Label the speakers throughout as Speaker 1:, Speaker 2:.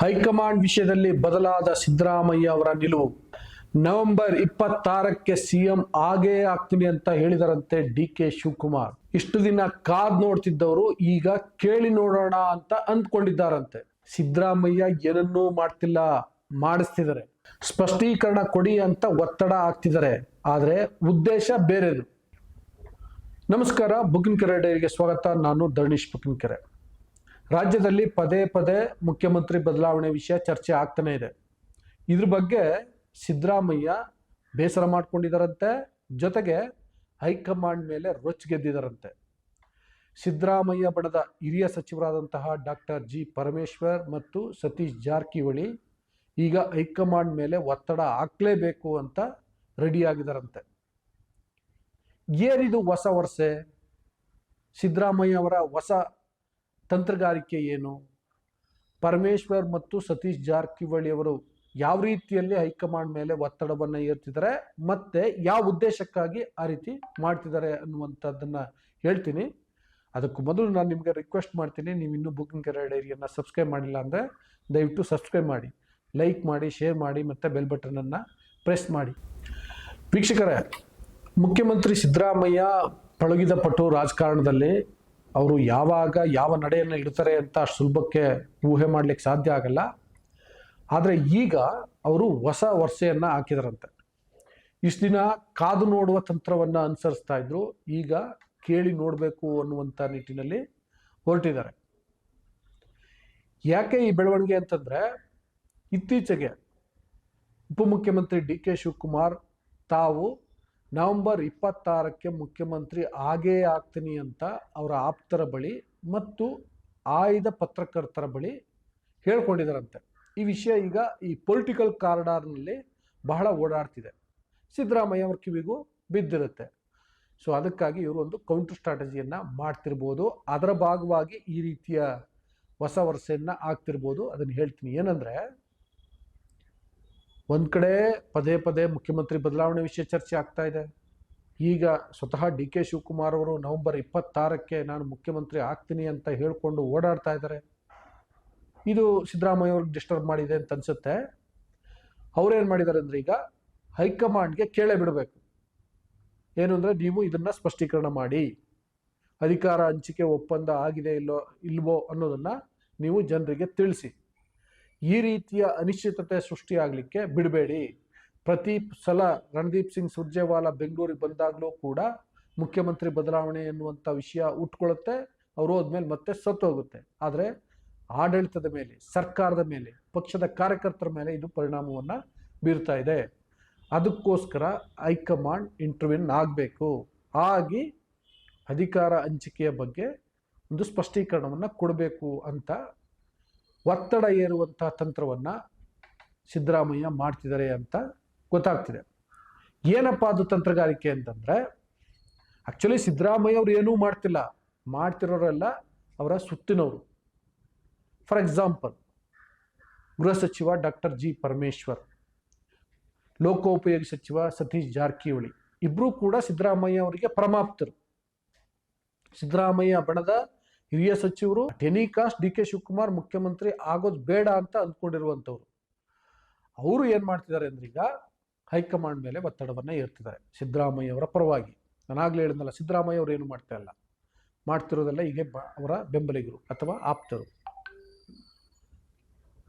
Speaker 1: High command ವಿಷಯದಲ್ಲಿ ಬದಲಾದ ಸಿದ್ದರಾಮಯ್ಯ ಅವರ ನಿಲುವು. ನವೆಂಬರ್ ಇಪ್ಪತ್ತಾರಕ್ಕೆ ಸಿಎಂ ಆಗೇ ಆಗ್ತೀನಿ ಅಂತ ಹೇಳಿದರಂತೆ ಡಿ ಕೆ ಶಿವಕುಮಾರ್. ಇಷ್ಟು ದಿನ ಕಾದ್ ನೋಡ್ತಿದ್ದವರು ಈಗ ಕೇಳಿ ನೋಡೋಣ ಅಂತ ಅಂದ್ಕೊಂಡಿದ್ದಾರಂತೆ. ಸಿದ್ದರಾಮಯ್ಯ ಏನನ್ನೂ ಮಾಡ್ತಿಲ್ಲ, ಮಾಡಿಸ್ತಿದ್ದಾರೆ. ಸ್ಪಷ್ಟೀಕರಣ ಕೊಡಿ ಅಂತ ಒತ್ತಡ ಆಗ್ತಿದ್ದಾರೆ ಆದರೆ ಉದ್ದೇಶ ಬೇರೆದು ನಮಸ್ಕಾರ ಬುಕಿನ್ಕೆರೆ ಡೈರಿಗೆ ಸ್ವಾಗತ. ನಾನು ಧರ್ಣೀಶ್ ಬುಕಿನ್ಕೆರೆ ರಾಜ್ಯದಲ್ಲಿ ಪದೇ ಪದೇ ಮುಖ್ಯಮಂತ್ರಿ ಬದಲಾವಣೆ ವಿಷಯ ಚರ್ಚೆ ಆಗ್ತಾನೆ ಇದೆ. ಇದ್ರ ಬಗ್ಗೆ ಸಿದ್ದರಾಮಯ್ಯ ಬೇಸರ ಮಾಡಿಕೊಂಡಿದ್ದಾರಂತೆ ಜೊತೆಗೆ ಹೈಕಮಾಂಡ್ ಮೇಲೆ ರೊಚ್ಚಿಗೆದ್ದಿದ್ದಾರಂತೆ ಸಿದ್ದರಾಮಯ್ಯ ಬಣದ ಹಿರಿಯ ಸಚಿವರಾದಂತಹ ಡಾಕ್ಟರ್ ಜಿ ಪರಮೇಶ್ವರ್ ಮತ್ತು ಸತೀಶ್ ಜಾರಕಿಹೊಳಿ ಈಗ ಹೈಕಮಾಂಡ್ ಮೇಲೆ ಒತ್ತಡ ಹಾಕ್ಲೇಬೇಕು ಅಂತ ರೆಡಿಯಾಗಿದ್ದಾರಂತೆ ಏನಿದು ಹೊಸ ವರ್ಷೆ? ಸಿದ್ದರಾಮಯ್ಯ ಅವರ ಹೊಸ ತಂತ್ರಗಾರಿಕೆ ಏನು? ಪರಮೇಶ್ವರ್ ಮತ್ತು ಸತೀಶ್ ಜಾರಕಿಹೊಳಿ ಅವರು ಯಾವ ರೀತಿಯಲ್ಲಿ ಹೈಕಮಾಂಡ್ ಮೇಲೆ ಒತ್ತಡವನ್ನು ಏರ್ತಿದ್ದಾರೆ ಮತ್ತೆ ಯಾವ ಉದ್ದೇಶಕ್ಕಾಗಿ ಆ ರೀತಿ ಮಾಡ್ತಿದ್ದಾರೆ ಅನ್ನುವಂಥದ್ದನ್ನು ಹೇಳ್ತೀನಿ. ಅದಕ್ಕೂ ಮೊದಲು ನಾನು ನಿಮಗೆ ರಿಕ್ವೆಸ್ಟ್ ಮಾಡ್ತೀನಿ, ನೀವು ಇನ್ನೂ ಬುಕಿಂಗ್ ಕೆರೆ ಡೈರಿಯನ್ನು ಸಬ್ಸ್ಕ್ರೈಬ್ ಮಾಡಿಲ್ಲ ಅಂದರೆ ದಯವಿಟ್ಟು ಸಬ್ಸ್ಕ್ರೈಬ್ ಮಾಡಿ ಲೈಕ್ ಮಾಡಿ ಶೇರ್ ಮಾಡಿ ಮತ್ತು ಬೆಲ್ ಬಟನನ್ನು ಪ್ರೆಸ್ ಮಾಡಿ. ವೀಕ್ಷಕರೇ, ಮುಖ್ಯಮಂತ್ರಿ ಸಿದ್ದರಾಮಯ್ಯ ಪಳಗಿದ ಪಟು ರಾಜಕಾರಣದಲ್ಲಿ ಅವರು ಯಾವಾಗ ಯಾವ ನಡೆಯನ್ನು ಇಡ್ತಾರೆ ಅಂತ ಅಷ್ಟು ಸುಲಭಕ್ಕೆ ಊಹೆ ಮಾಡ್ಲಿಕ್ಕೆ ಸಾಧ್ಯ ಆಗಲ್ಲ. ಆದರೆ ಈಗ ಅವರು ಹೊಸ ವರ್ಷೆಯನ್ನು ಹಾಕಿದರಂತೆ. ಇಷ್ಟು ದಿನ ಕಾದು ನೋಡುವ ತಂತ್ರವನ್ನು ಅನುಸರಿಸ್ತಾ ಇದ್ರು. ಈಗ ಕೇಳಿ ನೋಡಬೇಕು ಅನ್ನುವಂಥ ನಿಟ್ಟಿನಲ್ಲಿ ಹೊರಟಿದ್ದಾರೆ. ಯಾಕೆ ಈ ಬೆಳವಣಿಗೆ ಅಂತಂದ್ರೆ ಇತ್ತೀಚೆಗೆ ಉಪಮುಖ್ಯಮಂತ್ರಿ ಡಿ ಕೆ ಶಿವಕುಮಾರ್ ತಾವು ನವೆಂಬರ್ ಇಪ್ಪತ್ತಾರಕ್ಕೆ ಮುಖ್ಯಮಂತ್ರಿ ಆಗೇ ಆಗ್ತೀನಿ ಅಂತ ಅವರ ಆಪ್ತರ ಬಳಿ ಮತ್ತು ಆಯ್ದ ಪತ್ರಕರ್ತರ ಬಳಿ ಹೇಳ್ಕೊಂಡಿದ್ದಾರಂತೆ ಈ ವಿಷಯ ಈಗ ಈ ಪೊಲಿಟಿಕಲ್ ಕಾರಿಡಾರ್ನಲ್ಲಿ ಬಹಳ ಓಡಾಡ್ತಿದೆ. ಸಿದ್ದರಾಮಯ್ಯ ಅವ್ರ ಕಿವಿಗೂ ಬಿದ್ದಿರುತ್ತೆ. ಸೊ ಅದಕ್ಕಾಗಿ ಇವರು ಒಂದು ಕೌಂಟರ್ ಸ್ಟ್ರಾಟಜಿಯನ್ನು ಮಾಡ್ತಿರ್ಬೋದು. ಅದರ ಭಾಗವಾಗಿ ಈ ರೀತಿಯ ಹೊಸ ವರ್ಷೆಯನ್ನು ಆಗ್ತಿರ್ಬೋದು. ಅದನ್ನು ಹೇಳ್ತೀನಿ. ಏನಂದರೆ ಒಂದು ಕಡೆ ಪದೇ ಪದೇ ಮುಖ್ಯಮಂತ್ರಿ ಬದಲಾವಣೆ ವಿಷಯ ಚರ್ಚೆ ಆಗ್ತಾ ಇದೆ. ಈಗ ಸ್ವತಃ ಡಿ ಕೆ ಶಿವಕುಮಾರ್ ಅವರು ನವೆಂಬರ್ ಇಪ್ಪತ್ತಾರಕ್ಕೆ ನಾನು ಮುಖ್ಯಮಂತ್ರಿ ಆಗ್ತೀನಿ ಅಂತ ಹೇಳ್ಕೊಂಡು ಓಡಾಡ್ತಾ ಇದ್ದಾರೆ. ಇದು ಸಿದ್ದರಾಮಯ್ಯ ಅವ್ರಿಗೆ ಡಿಸ್ಟರ್ಬ್ ಮಾಡಿದೆ ಅಂತ ಅನ್ಸುತ್ತೆ. ಅವ್ರೇನು ಮಾಡಿದ್ದಾರೆ ಅಂದರೆ ಈಗ ಹೈಕಮಾಂಡ್ಗೆ ಕೇಳೇ ಬಿಡಬೇಕು. ಏನು ಅಂದರೆ ನೀವು ಇದನ್ನು ಸ್ಪಷ್ಟೀಕರಣ ಮಾಡಿ. ಅಧಿಕಾರ ಹಂಚಿಕೆ ಒಪ್ಪಂದ ಆಗಿದೆ ಇಲ್ಲೋ ಇಲ್ವೋ ಅನ್ನೋದನ್ನು ನೀವು ಜನರಿಗೆ ತಿಳಿಸಿ. ಈ ರೀತಿಯ ಅನಿಶ್ಚಿತತೆ ಸೃಷ್ಟಿಯಾಗಲಿಕ್ಕೆ ಬಿಡಬೇಡಿ. ಪ್ರತಿ ಸಲ ರಣದೀಪ್ ಸಿಂಗ್ ಸುರ್ಜೇವಾಲಾ ಬೆಂಗಳೂರಿಗೆ ಬಂದಾಗಲೂ ಕೂಡ ಮುಖ್ಯಮಂತ್ರಿ ಬದಲಾವಣೆ ಎನ್ನುವಂಥ ವಿಷಯ ಉಟ್ಕೊಳ್ಳುತ್ತೆ ಅವರು ಹೋದ್ಮೇಲೆ ಮತ್ತೆ ಸತ್ತೋಗುತ್ತೆ. ಆದರೆ ಆಡಳಿತದ ಮೇಲೆ, ಸರ್ಕಾರದ ಮೇಲೆ, ಪಕ್ಷದ ಕಾರ್ಯಕರ್ತರ ಮೇಲೆ ಇದು ಪರಿಣಾಮವನ್ನು ಬೀರ್ತಾ ಇದೆ. ಅದಕ್ಕೋಸ್ಕರ ಹೈಕಮಾಂಡ್ ಇಂಟರ್ವ್ಯೂನ್ ಆಗಬೇಕು. ಆಗಿ ಅಧಿಕಾರ ಹಂಚಿಕೆಯ ಬಗ್ಗೆ ಒಂದು ಸ್ಪಷ್ಟೀಕರಣವನ್ನು ಕೊಡಬೇಕು ಅಂತ ಒತ್ತಡ ಏರುವಂಥ ತಂತ್ರವನ್ನು ಸಿದ್ದರಾಮಯ್ಯ ಮಾಡ್ತಿದ್ದಾರೆ ಅಂತ ಗೊತ್ತಾಗ್ತಿದೆ. ಏನಪ್ಪ ಅದು ತಂತ್ರಗಾರಿಕೆ ಅಂತಂದರೆ ಆ್ಯಕ್ಚುಲಿ ಸಿದ್ದರಾಮಯ್ಯ ಅವರು ಏನೂ ಮಾಡ್ತಿಲ್ಲ. ಮಾಡ್ತಿರೋರೆಲ್ಲ ಅವರ ಸುತ್ತಿನವರು. ಫಾರ್ ಎಕ್ಸಾಂಪಲ್ ಗೃಹ ಸಚಿವ ಡಾಕ್ಟರ್ ಜಿ ಪರಮೇಶ್ವರ್, ಲೋಕೋಪಯೋಗಿ ಸಚಿವ ಸತೀಶ್ ಜಾರಕಿಹೊಳಿ ಇಬ್ಬರೂ ಕೂಡ ಸಿದ್ದರಾಮಯ್ಯ ಅವರಿಗೆ ಪರಮಾಪ್ತರು. ಸಿದ್ದರಾಮಯ್ಯ ಬಣದ ಹಿರಿಯ ಸಚಿವರು ಟೆನಿಕಾಸ್ಟ್ ಡಿ ಕೆ ಶಿವಕುಮಾರ್ ಮುಖ್ಯಮಂತ್ರಿ ಆಗೋದು ಬೇಡ ಅಂತ ಅಂದ್ಕೊಂಡಿರುವಂಥವ್ರು. ಅವರು ಏನು ಮಾಡ್ತಿದ್ದಾರೆ ಅಂದ್ರೆ ಈಗ ಹೈಕಮಾಂಡ್ ಮೇಲೆ ಒತ್ತಡವನ್ನ ಏರ್ತಿದ್ದಾರೆ. ಸಿದ್ದರಾಮಯ್ಯ ಅವರ ಪರವಾಗಿ. ನಾನಾಗಲೇ ಹೇಳಿದ್ನಲ್ಲ, ಸಿದ್ದರಾಮಯ್ಯ ಅವರು ಏನು ಮಾಡ್ತಾ ಇಲ್ಲ. ಮಾಡ್ತಿರೋದೆಲ್ಲ ಈಗ ಅವರ ಬೆಂಬಲಿಗರು ಅಥವಾ ಆಪ್ತರು.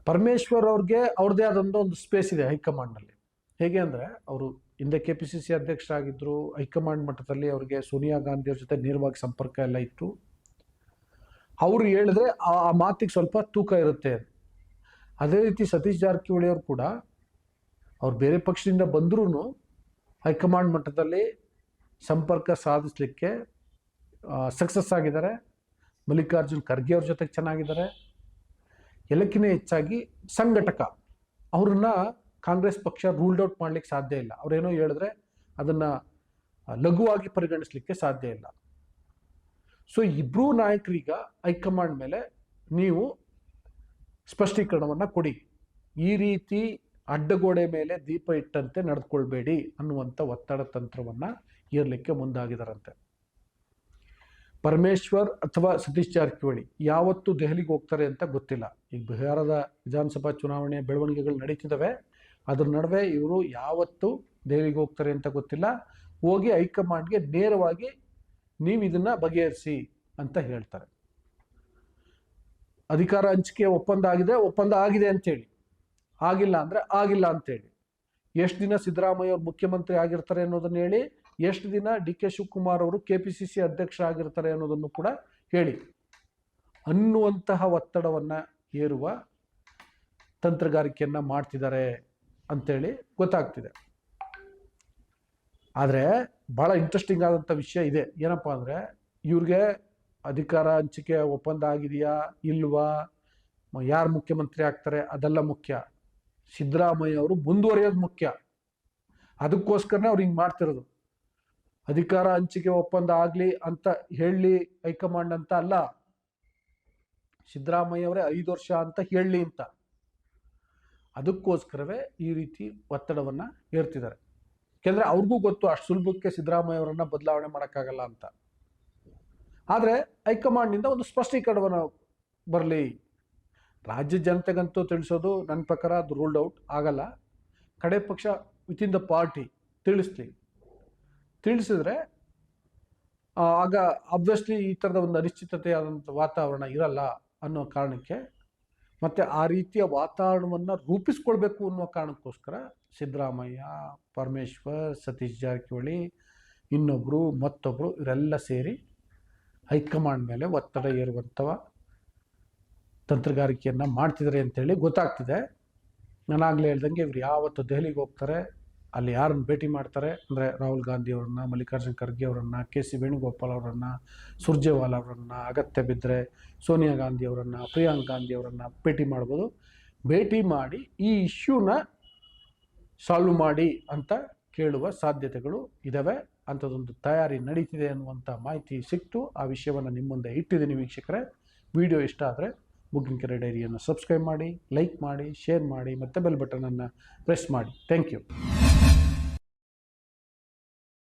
Speaker 1: ಪರಮೇಶ್ವರ್ ಅವ್ರಿಗೆ ಅವ್ರದ್ದೇ ಆದಂಥ ಒಂದು ಸ್ಪೇಸ್ ಇದೆ ಹೈಕಮಾಂಡ್ನಲ್ಲಿ ಹೇಗೆ ಅಂದರೆ ಅವರು ಹಿಂದೆ ಕೆ ಪಿ ಸಿ ಸಿ ಅಧ್ಯಕ್ಷರಾಗಿದ್ದರು ಹೈಕಮಾಂಡ್ ಮಟ್ಟದಲ್ಲಿ ಅವರಿಗೆ ಸೋನಿಯಾ ಗಾಂಧಿಯವ್ರ ಜೊತೆ ನೇರವಾಗಿ ಸಂಪರ್ಕ ಎಲ್ಲ ಇತ್ತು. ಅವರು ಹೇಳಿದ್ರೆ ಆ ಮಾತಿಗೆ ಸ್ವಲ್ಪ ತೂಕ ಇರುತ್ತೆ. ಅದೇ ರೀತಿ ಸತೀಶ್ ಜಾರಕಿಹೊಳಿ ಅವರು ಕೂಡ, ಅವ್ರು ಬೇರೆ ಪಕ್ಷದಿಂದ ಬಂದ್ರೂ ಹೈಕಮಾಂಡ್ ಮಟ್ಟದಲ್ಲಿ ಸಂಪರ್ಕ ಸಾಧಿಸಲಿಕ್ಕೆ ಸಕ್ಸಸ್ ಆಗಿದ್ದಾರೆ. ಮಲ್ಲಿಕಾರ್ಜುನ್ ಖರ್ಗೆ ಅವ್ರ ಜೊತೆಗೆ ಚೆನ್ನಾಗಿದ್ದಾರೆ. ಎಲ್ಲಕ್ಕಿಂತ ಹೆಚ್ಚಾಗಿ ಸಂಘಟಕ, ಅವ್ರನ್ನ ಕಾಂಗ್ರೆಸ್ ಪಕ್ಷ ರೂಲ್ಡ್ ಔಟ್ ಮಾಡ್ಲಿಕ್ಕೆ ಸಾಧ್ಯ ಇಲ್ಲ. ಅವ್ರೇನೋ ಹೇಳಿದ್ರೆ ಅದನ್ನ ಲಘುವಾಗಿ ಪರಿಗಣಿಸಲಿಕ್ಕೆ ಸಾಧ್ಯ ಇಲ್ಲ. ಸೊ ಇಬ್ಬರೂ ನಾಯಕರೀಗ ಹೈಕಮಾಂಡ್ ಮೇಲೆ ನೀವು ಸ್ಪಷ್ಟೀಕರಣವನ್ನು ಕೊಡಿ. ಈ ರೀತಿ ಅಡ್ಡಗೋಡೆ ಮೇಲೆ ದೀಪ ಇಟ್ಟಂತೆ ನಡೆದುಕೊಳ್ಬೇಡಿ ಅನ್ನುವಂಥ ಒತ್ತಡ ತಂತ್ರವನ್ನು ಏರ್ಲಿಕ್ಕೆ ಮುಂದಾಗಿದಾರಂತೆ. ಪರಮೇಶ್ವರ್ ಅಥವಾ ಸತೀಶ್ ಜಾರಕಿಹೊಳಿ ಯಾವತ್ತು ದೆಹಲಿಗೆ ಹೋಗ್ತಾರೆ ಅಂತ ಗೊತ್ತಿಲ್ಲ. ಈಗ ಬಿಹಾರದ ವಿಧಾನಸಭಾ ಚುನಾವಣೆ ಬೆಳವಣಿಗೆಗಳು ನಡೀತಿದ್ದಾವೆ. ಅದ್ರ ನಡುವೆ ಇವರು ಯಾವತ್ತು ದೆಹಲಿಗೆ ಹೋಗ್ತಾರೆ ಅಂತ ಗೊತ್ತಿಲ್ಲ. ಹೋಗಿ ಹೈಕಮಾಂಡ್ಗೆ ನೇರವಾಗಿ ನೀವು ಇದನ್ನ ಬಗೆಹರಿಸಿ ಅಂತ ಹೇಳ್ತಾರೆ. ಅಧಿಕಾರ ಹಂಚಿಕೆ ಒಪ್ಪಂದ ಆಗಿದೆ ಒಪ್ಪಂದ ಆಗಿದೆ ಅಂತೇಳಿ. ಆಗಿಲ್ಲ ಅಂದ್ರೆ ಆಗಿಲ್ಲ ಅಂತೇಳಿ. ಎಷ್ಟು ದಿನ ಸಿದ್ದರಾಮಯ್ಯ ಅವರು ಮುಖ್ಯಮಂತ್ರಿ ಆಗಿರ್ತಾರೆ ಅನ್ನೋದನ್ನ ಹೇಳಿ, ಎಷ್ಟು ದಿನ ಡಿ ಕೆ ಶಿವಕುಮಾರ್ ಅವರು ಕೆ ಪಿ ಸಿ ಸಿ ಅಧ್ಯಕ್ಷ ಆಗಿರ್ತಾರೆ ಅನ್ನೋದನ್ನು ಕೂಡ ಹೇಳಿ. ಅನ್ನುವಂತಹ ಒತ್ತಡವನ್ನ ಹೇರುವ ತಂತ್ರಗಾರಿಕೆಯನ್ನ ಮಾಡ್ತಿದ್ದಾರೆ ಅಂತೇಳಿ ಗೊತ್ತಾಗ್ತಿದೆ. ಆದರೆ ಭಾಳ ಇಂಟ್ರೆಸ್ಟಿಂಗ್ ಆದಂಥ ವಿಷಯ ಇದೆ. ಏನಪ್ಪ ಅಂದರೆ, ಇವ್ರಿಗೆ ಅಧಿಕಾರ, ಹಂಚಿಕೆ ಒಪ್ಪಂದ ಆಗಿದೆಯಾ, ಇಲ್ವಾ ಯಾರು ಮುಖ್ಯಮಂತ್ರಿ ಆಗ್ತಾರೆ, ಅದೆಲ್ಲ ಮುಖ್ಯ. ಸಿದ್ದರಾಮಯ್ಯ ಅವರು ಮುಂದುವರಿಯೋದು ಮುಖ್ಯ. ಅದಕ್ಕೋಸ್ಕರನೇ ಅವ್ರು ಹಿಂಗೆ ಮಾಡ್ತಿರೋದು. ಅಧಿಕಾರ, ಹಂಚಿಕೆ, ಒಪ್ಪಂದ ಆಗಲಿ ಅಂತ ಹೇಳಲಿ ಹೈಕಮಾಂಡ್ ಅಂತ ಅಲ್ಲ, ಸಿದ್ದರಾಮಯ್ಯ ಅವರೇ ಐದು ವರ್ಷ ಅಂತ ಹೇಳಲಿ ಅಂತ. ಅದಕ್ಕೋಸ್ಕರವೇ ಈ ರೀತಿ ಒತ್ತಡವನ್ನು ಹೇರ್ತಿದ್ದಾರೆ ಯಾಕೆಂದರೆ ಅವ್ರಿಗೂ ಗೊತ್ತು ಅಷ್ಟು ಸುಲಭಕ್ಕೆ ಸಿದ್ದರಾಮಯ್ಯ ಅವರನ್ನ ಬದಲಾವಣೆ ಮಾಡೋಕ್ಕಾಗಲ್ಲ ಅಂತ. ಆದರೆ ಹೈಕಮಾಂಡ್ನಿಂದ ಒಂದು ಸ್ಪಷ್ಟೀಕರಣವನ್ನು ಬರಲಿ. ರಾಜ್ಯ ಜನತೆಗಂತೂ ತಿಳಿಸೋದು ನನ್ನ ಪ್ರಕಾರ ಅದು ರೂಲ್ಡ್ ಔಟ್ ಆಗಲ್ಲ. ಕಡೆ ಪಕ್ಷ ವಿತಿನ್ ದ ಪಾರ್ಟಿ ತಿಳಿಸ್ಲಿ. ತಿಳಿಸಿದ್ರೆ ಆಗ ಆಬ್ವಿಯಸ್ಲಿ ಈ ಥರದ ಒಂದು ಅನಿಶ್ಚಿತತೆಯಾದಂಥ ವಾತಾವರಣ ಇರಲ್ಲ ಅನ್ನೋ ಕಾರಣಕ್ಕೆ ಮತ್ತು ಆ ರೀತಿಯ ವಾತಾವರಣವನ್ನು ರೂಪಿಸ್ಕೊಳ್ಬೇಕು ಅನ್ನೋ ಕಾರಣಕ್ಕೋಸ್ಕರ ಸಿದ್ದರಾಮಯ್ಯ, ಪರಮೇಶ್ವರ್, ಸತೀಶ್ ಜಾರಕಿಹೊಳಿ ಇನ್ನೊಬ್ಬರು ಮತ್ತೊಬ್ಬರು ಇವರೆಲ್ಲ ಸೇರಿ ಹೈಕಮಾಂಡ್ ಮೇಲೆ ಒತ್ತಡ ಏರುವಂಥವ ತಂತ್ರಗಾರಿಕೆಯನ್ನು ಮಾಡ್ತಿದ್ದಾರೆ ಅಂತೇಳಿ ಗೊತ್ತಾಗ್ತಿದೆ. ನಾನಾಗಲೇ ಹೇಳ್ದಂಗೆ ಇವ್ರು ಯಾವತ್ತು ದೆಹಲಿಗೆ ಹೋಗ್ತಾರೆ ಅಲ್ಲಿ ಯಾರನ್ನು ಭೇಟಿ ಮಾಡ್ತಾರೆ? ಅಂದರೆ ರಾಹುಲ್ ಗಾಂಧಿ ಅವರನ್ನು, ಮಲ್ಲಿಕಾರ್ಜುನ್ ಖರ್ಗೆ ಅವರನ್ನು, ಕೆ ಸಿ ವೇಣುಗೋಪಾಲ್ ಅವರನ್ನು, ಸುರ್ಜೇವಾಲಾ ಅವರನ್ನು, ಅಗತ್ಯ ಬಿದ್ದರೆ ಸೋನಿಯಾ ಗಾಂಧಿ ಅವರನ್ನು, ಪ್ರಿಯಾಂಕ್ ಗಾಂಧಿ ಅವರನ್ನು ಭೇಟಿ ಮಾಡ್ಬೋದು. ಭೇಟಿ ಮಾಡಿ ಈ ಇಶ್ಯೂನ ಸಾಲ್ವ್ ಮಾಡಿ ಅಂತ ಕೇಳುವ ಸಾಧ್ಯತೆಗಳು ಇದ್ದಾವೆ ಅಂಥದ್ದೊಂದು ತಯಾರಿ ನಡೀತಿದೆ ಅನ್ನುವಂಥ ಮಾಹಿತಿ ಸಿಕ್ತು. ಆ ವಿಷಯವನ್ನು ನಿಮ್ಮ ಮುಂದೆ ಇಟ್ಟಿದ್ದೀನಿ ವೀಕ್ಷಕರೇ. ವಿಡಿಯೋ ಇಷ್ಟ ಆದರೆ ಕೆರೆ ಡೈರಿಯನ್ನು ಸಬ್ಸ್ಕ್ರೈಬ್ ಮಾಡಿ, ಲೈಕ್ ಮಾಡಿ, ಶೇರ್ ಮಾಡಿ ಮತ್ತು ಬೆಲ್ ಬಟನನ್ನು ಪ್ರೆಸ್ ಮಾಡಿ. Thank you.